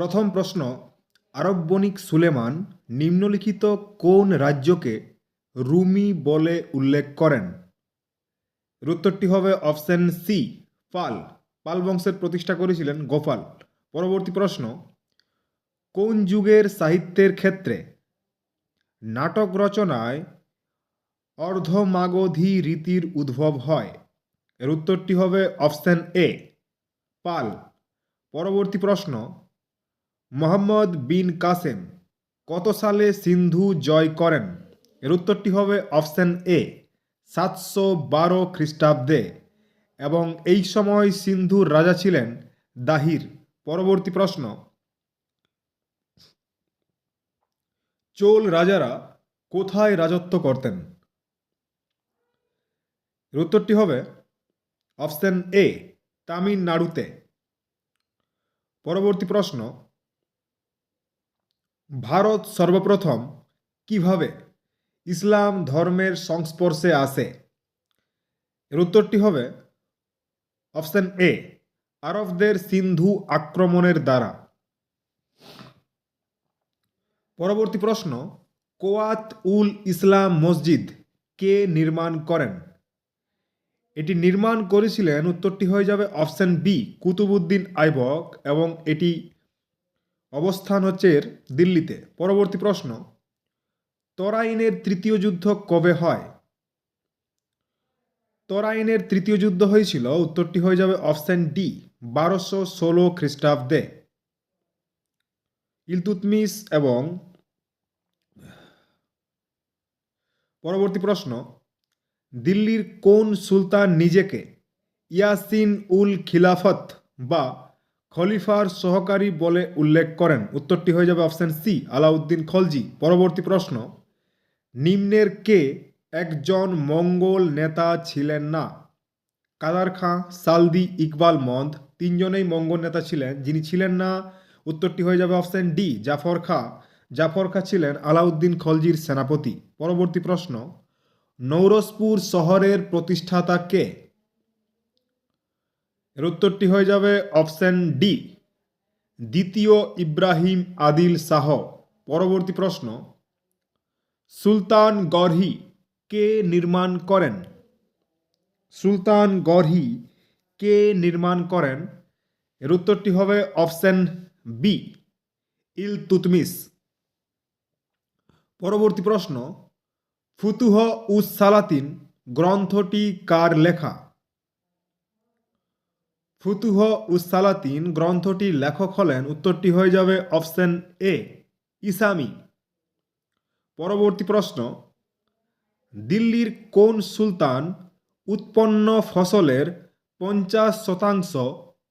প্রথম প্রশ্ন আরব বণিক সুলেমান নিম্নলিখিত কোন রাজ্যকে রুমি বলে উল্লেখ করেন? উত্তরটি হবে অপশন সি পাল। পাল বংশের প্রতিষ্ঠা করেছিলেন গোপাল। পরবর্তী প্রশ্ন, কোন যুগের সাহিত্যের ক্ষেত্রে নাটক রচনায় অর্ধমাগধী রীতির উদ্ভব হয়? এর উত্তরটি হবে অপশন এ পাল। পরবর্তী প্রশ্ন মোহাম্মদ বিন কাসেম কত সালে সিন্ধু জয় করেন? এর উত্তরটি হবে অপশন এ, সাতশো বারো খ্রিস্টাব্দে। এবং এই সময় সিন্ধুর রাজা ছিলেন দাহির। পরবর্তী প্রশ্ন, চোল রাজারা কোথায় রাজত্ব করতেন? উত্তরটি হবে অপশন এ, তামিলনাড়ুতে। পরবর্তী প্রশ্ন ভারত সর্বপ্রথম কীভাবে ইসলাম ধর্মের সংস্পর্শে আসে? এর উত্তরটি হবে অপশন এ, আরবদের সিন্ধু আক্রমণের দ্বারা। পরবর্তী প্রশ্ন, কোয়াত উল ইসলাম মসজিদ কে নির্মাণ করেন? এটি নির্মাণ করেছিলেন, উত্তরটি হয়ে যাবে অপশন বি কুতুবুদ্দিন আইবক এবং এটি অবস্থান হচ্ছে দিল্লিতে। পরবর্তী প্রশ্ন, তরাইনের তৃতীয় যুদ্ধ কবে হয়? তরাইনের তৃতীয় যুদ্ধ হয়েছিল, উত্তরটি হয়ে যাবে অপশন ডি, বারোশো ষোলো খ্রিস্টাব্দে। ইলতুতমিস এবং পরবর্তী প্রশ্ন, দিল্লির কোন সুলতান নিজেকে ইয়াসিন উল খিলাফত বা খলিফার সহকারী বলে উল্লেখ করেন। উত্তরটি হয়ে যাবে অপশন সি, আলাউদ্দিন খলজি। পরবর্তী প্রশ্ন, নিম্নের কে একজন মঙ্গল নেতা ছিলেন না? কাদার খাঁ, সালদি, ইকবাল মন্দ, তিনজনেই মঙ্গল নেতা ছিলেন। যিনি ছিলেন না, উত্তরটি হয়ে যাবে অপশন ডি, জাফর খাঁ। জাফর খাঁ ছিলেন আলাউদ্দিন খলজির সেনাপতি। পরবর্তী প্রশ্ন নৌরসপুর শহরের প্রতিষ্ঠাতা কে? এর উত্তরটি হয়ে যাবে অপশন ডি। দ্বিতীয় ইব্রাহিম আদিল শাহ। পরবর্তী প্রশ্ন, সুলতান গরহি কে নির্মাণ করেন? সুলতান গরহি কে নির্মাণ করেন? এর উত্তরটি হবে অপশন বি, ইল তুতমিস পরবর্তী প্রশ্ন, ফুতুহ উস সালাতিন গ্রন্থটি কার লেখা? ফুতুহ উস সালাতিন গ্রন্থটির লেখক হলেন, উত্তরটি হয়ে যাবে অপশন এ, ইসামি। পরবর্তী প্রশ্ন, দিল্লির কোন সুলতান উৎপন্ন ফসলের পঞ্চাশ শতাংশ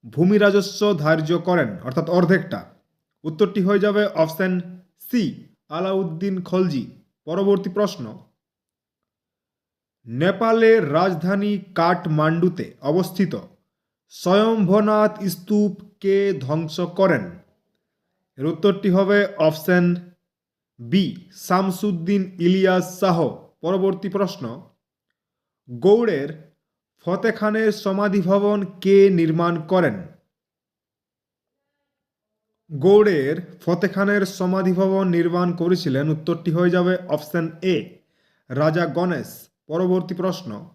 ভূমি রাজস্ব ধার্য করেন? অর্থাৎ অর্ধেকটা। উত্তরটি হয়ে যাবে অপশন সি, আলাউদ্দিন খলজি। পরবর্তী প্রশ্ন, নেপালের রাজধানী কাঠমান্ডুতে অবস্থিত স্বয়ম্ভনাথ স্তূপ কে ধ্বংস করেন। এর উত্তরটি হবে অপশন বি, শামসুদ্দিন ইলিয়াস শাহ। পরবর্তী প্রশ্ন, গৌড়ের ফতে খানের সমাধি ভবন কে নির্মাণ করেন? গৌড়ের ফতে খানের সমাধি ভবন নির্মাণ করেছিলেন, উত্তরটি হয়ে যাবে অপশন এ, রাজা গণেশ। পরবর্তী প্রশ্ন,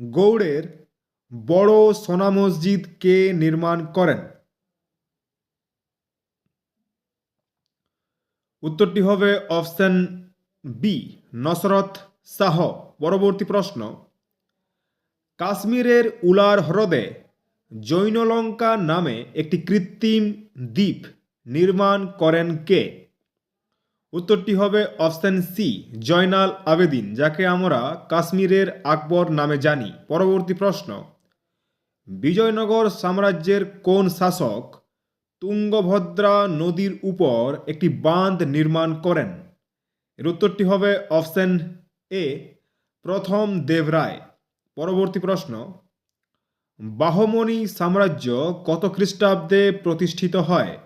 গৌড়ের বড় সোনা মসজিদ কে নির্মাণ করেন? উত্তরটি হবে অপশন বি নসরত শাহ। পরবর্তী প্রশ্ন, কাশ্মীরের উলার হ্রদে জৈনলঙ্কা নামে একটি কৃত্রিম দ্বীপ নির্মাণ করেন কে? উত্তরটি হবে অপশন সি জয়নাল আবেদিন, যাকে আমরা কাশ্মীরের আকবর নামে জানি। পরবর্তী প্রশ্ন বিজয়নগর সাম্রাজ্যের কোন শাসক তুঙ্গভদ্রা নদীর উপর একটি বাঁধ নির্মাণ করেন? এর উত্তরটি হবে অপশন এ, প্রথম দেবরায়। পরবর্তী প্রশ্ন বাহমনি সাম্রাজ্য কত খ্রিস্টাব্দে প্রতিষ্ঠিত হয়?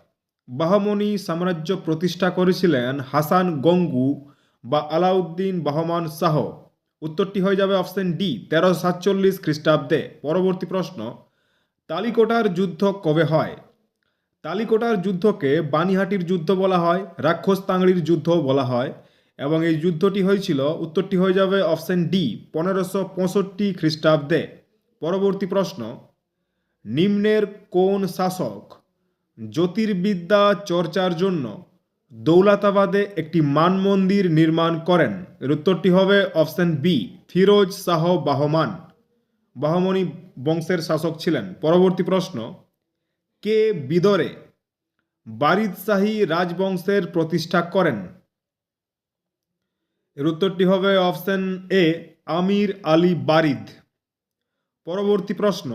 বাহমনি সাম্রাজ্য প্রতিষ্ঠা করেছিলেন হাসান গঙ্গু বা আলাউদ্দিন বাহমান শাহ। উত্তরটি হয়ে যাবে অপশন ডি তেরো সাতচল্লিশ খ্রিস্টাব্দে। পরবর্তী প্রশ্ন, তালিকোটার যুদ্ধ কবে হয়? তালিকোটার যুদ্ধকে বানিহাটির যুদ্ধ বলা হয়, রাক্ষস তাংড়ির যুদ্ধও বলা হয়, এবং এই যুদ্ধটি হয়েছিল, উত্তরটি হয়ে যাবে অপশন ডি, পনেরোশো পঁয়ষট্টি খ্রিস্টাব্দে। পরবর্তী প্রশ্ন, নিম্নের কোন শাসক জ্যোতির্বিদ্যা চর্চার জন্য দৌলতাবাদে একটি মানমন্দির নির্মাণ করেন। এর উত্তরটি হবে অপশন বি ফিরোজ শাহ বাহমান। বাহমনি বংশের শাসক ছিলেন। পরবর্তী প্রশ্ন, কে বিদরে বারিদশাহী রাজবংশের প্রতিষ্ঠা করেন? এর উত্তরটি হবে অপশন এ আমির আলী বারিদ। পরবর্তী প্রশ্ন,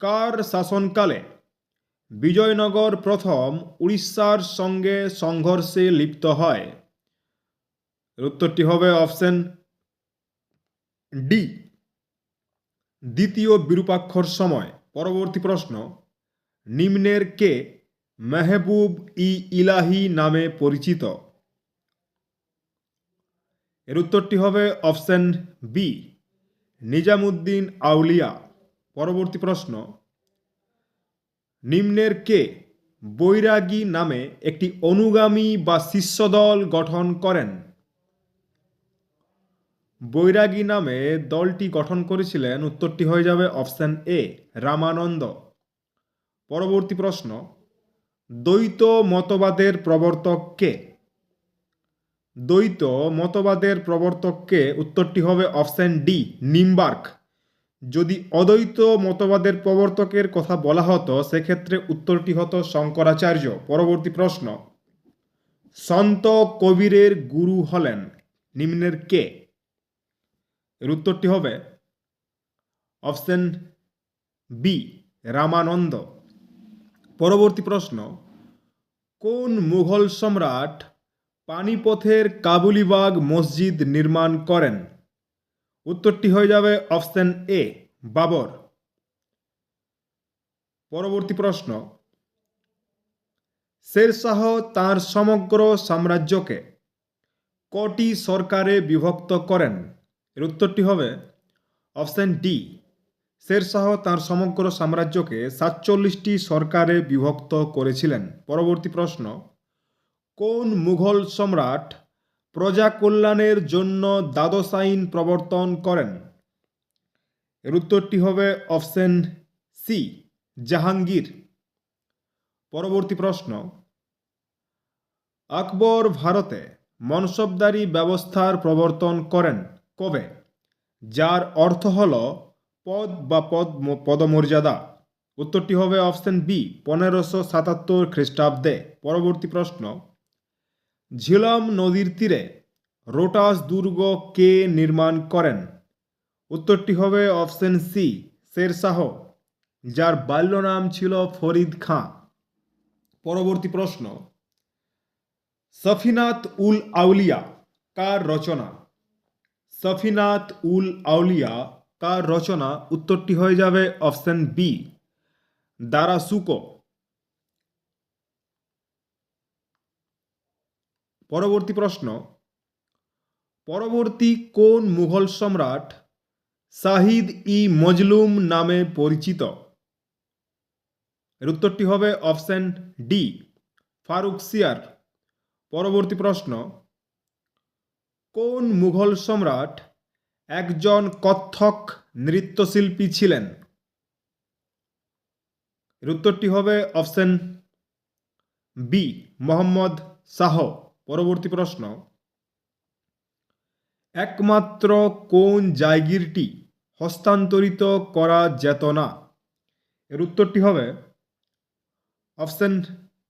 কার শাসনকালে বিজয়নগর প্রথম উড়িষ্যার সঙ্গে সংঘর্ষে লিপ্ত হয়। উত্তরটি হবে অপশন ডি। দ্বিতীয় বিরূপাক্ষর সময়। পরবর্তী প্রশ্ন, নিম্নের কে মেহবুব ই ইলাহি নামে পরিচিত? এর উত্তরটি হবে অপশন বি, নিজামুদ্দিন আউলিয়া। পরবর্তী প্রশ্ন নিম্নের কে? বৈরাগী নামে একটি অনুগামী বা শিষ্যদল গঠন করেন। বৈরাগী নামে দলটি গঠন করেছিলেন, উত্তরটি হয়ে যাবে অপশন এ, রামানন্দ। পরবর্তী প্রশ্ন, দ্বৈত মতবাদের প্রবর্তক কে? দ্বৈত মতবাদের প্রবর্তককে উত্তরটি হবে অপশন ডি, নিমবার্ক। যদি অদ্বৈত মতবাদের প্রবর্তকের কথা বলা হতো, সেক্ষেত্রে উত্তরটি হতো শঙ্করাচার্য। পরবর্তী প্রশ্ন। সন্ত কবিরের গুরু হলেন, নিম্নের কে? এর উত্তরটি হবে অপশন বি, রামানন্দ। পরবর্তী প্রশ্ন। কোন মুঘল সম্রাট পানিপথের কাবুলিবাগ মসজিদ নির্মাণ করেন? উত্তরটি হয়ে যাবে অপশন এ, বাবর। পরবর্তী প্রশ্ন, শেরশাহ তার সমগ্র সাম্রাজ্যকে কটি সরকারে বিভক্ত করেন? এর উত্তরটি হবে অপশন ডি, শেরশাহ তার সমগ্র সাম্রাজ্যকে সাতচল্লিশটি সরকারে বিভক্ত করেছিলেন। পরবর্তী প্রশ্ন, কোন মুঘল সম্রাট প্রজা কল্যাণের জন্য দ্বাদশ আইন প্রবর্তন করেন। এর উত্তরটি হবে অপশন সি জাহাঙ্গীর। পরবর্তী প্রশ্ন, আকবর ভারতে মনসবদারি ব্যবস্থার প্রবর্তন করেন কবে? যার অর্থ হল পদ বা পদ, পদমর্যাদা। উত্তরটি হবে অপশন বি পনেরোশো সাতাত্তর খ্রিস্টাব্দে। পরবর্তী প্রশ্ন ঝিলম নদীর তীরে রোটাস দুর্গ কে নির্মাণ করেন। উত্তরটি হবে অপশন সি শেরশাহ, যার বাল্য নাম ছিল ফরিদ খাঁ। পরবর্তী প্রশ্ন, সফিনাত উল আউলিয়া কার রচনা? সফিনাত উল আউলিয়া কার রচনা? উত্তরটি হয়ে যাবে অপশন বি দারাসুকো। পরবর্তী প্রশ্ন, পরবর্তী কোন মুঘল সম্রাট শাহিদ ই মজলুম নামে পরিচিত? এর উত্তরটি হবে অপশন ডি, ফারুক সিয়ার। পরবর্তী প্রশ্ন, কোন মুঘল সম্রাট একজন কত্থক নৃত্যশিল্পী ছিলেন? এর উত্তরটি হবে অপশন বি, মোহাম্মদ শাহ। পরবর্তী প্রশ্ন, একমাত্র কোন জায়গিরটি হস্তান্তরিত করা যেত না? এর উত্তরটি হবে অপশন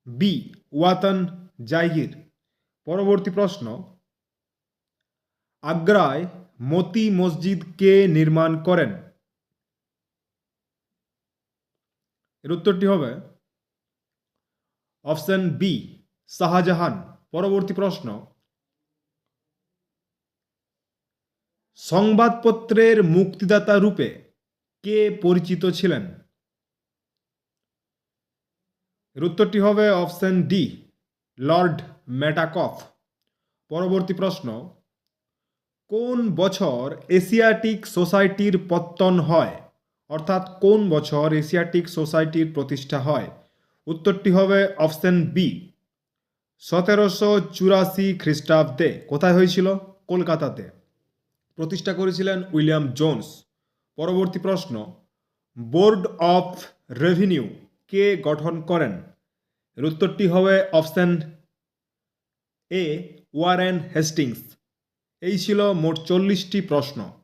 বি ওয়াতন জায়গির পরবর্তী প্রশ্ন, আগ্রায় মতি মসজিদ কে নির্মাণ করেন? এর উত্তরটি হবে অপশন বি শাহজাহান। পরবর্তী প্রশ্ন। সংবাদপত্রের মুক্তিদাতা রূপে কে পরিচিত ছিলেন? উত্তরটি হবে অপশন ডি, লর্ড ম্যাটাকফ। পরবর্তী প্রশ্ন, কোন বছর এশিয়াটিক সোসাইটির পত্তন হয়? অর্থাৎ কোন বছর এশিয়াটিক সোসাইটির প্রতিষ্ঠা হয়? উত্তরটি হবে অপশন বি সতেরোশো চুরাশি খ্রিস্টাব্দে কোথায় হয়েছিল? কলকাতাতে। প্রতিষ্ঠা করেছিলেন উইলিয়াম জোন্স। পরবর্তী প্রশ্ন, বোর্ড অফ রেভিনিউ কে গঠন করেন? এর উত্তরটি হবে অপশন এ, ওয়ারেন হেস্টিংস। এই ছিল মোট চল্লিশটি প্রশ্ন।